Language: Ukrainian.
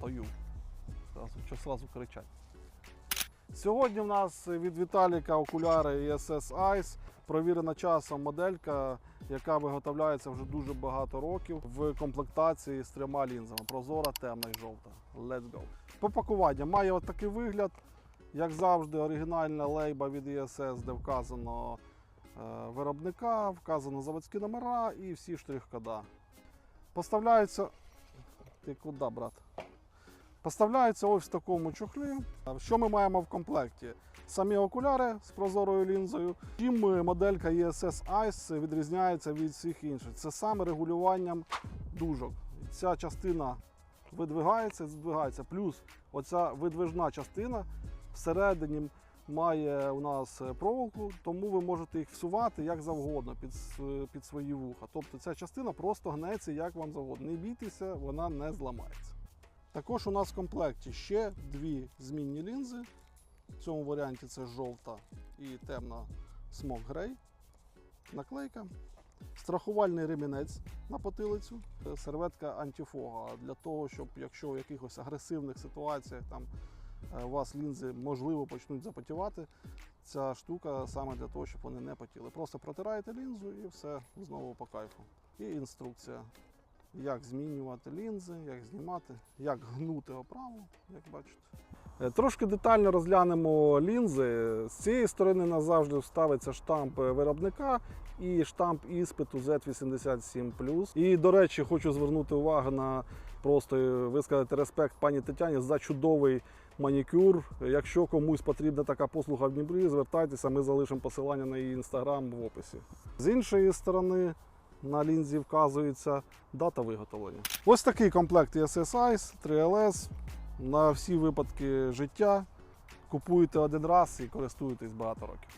стою. Зразу, що сразу кричать. Сьогодні в нас від Віталіка окуляри ESS Ice. Провірена часом моделька, яка виготовляється вже дуже багато років в комплектації з трьома лінзами: прозора, темна і жовта. Let's go. По пакуванню має от такий вигляд, як завжди, оригінальна лейба від ESS, де вказано е, виробника, вказано заводські номера і всі штрих-кода. Поставляються. Ти куди, брат? Поставляються ось в такому чохлі. Що ми маємо в комплекті? Самі окуляри з прозорою лінзою. Чим е, моделька ESS Ice відрізняється від всіх інших? Це саме регулюванням дужок. Ця частина видвигається, здвигається. Плюс оця видвижна частина всередині має у нас е, проволоку, тому ви можете їх всувати як завгодно під, під свої вуха. Тобто ця частина просто гнеться як вам завгодно. Не бійтеся, вона не зламається. Також у нас в комплекті ще дві змінні лінзи. В цьому варіанті це жовта і темна смок грей. Наклейка. Страхувальний ремінець на потилицю, Е, серветка антифога для того, щоб якщо в якихось агресивних ситуаціях там е, у вас лінзи можливо почнуть запотівати, ця штука саме для того, щоб вони не потіли. Просто протираєте лінзу і все знову по кайфу. І інструкція, як змінювати лінзи, як знімати, як гнути оправу, як бачите. Е, Трошки детально розглянемо лінзи. З цієї сторони назавжди вставиться штамп е, виробника і штамп іспиту Z87. І, до речі, хочу звернути увагу на просто е, висказати респект пані Тетяні за чудовий манікюр. Якщо комусь потрібна така послуга в Дніпрі, звертайтеся, ми залишимо посилання на її інстаграм в описі. З іншої сторони, на лінзі вказується дата виготовлення. Ось такий комплект ESS Ice 3LS на всі випадки життя. Купуєте один раз і користуєтесь багато років.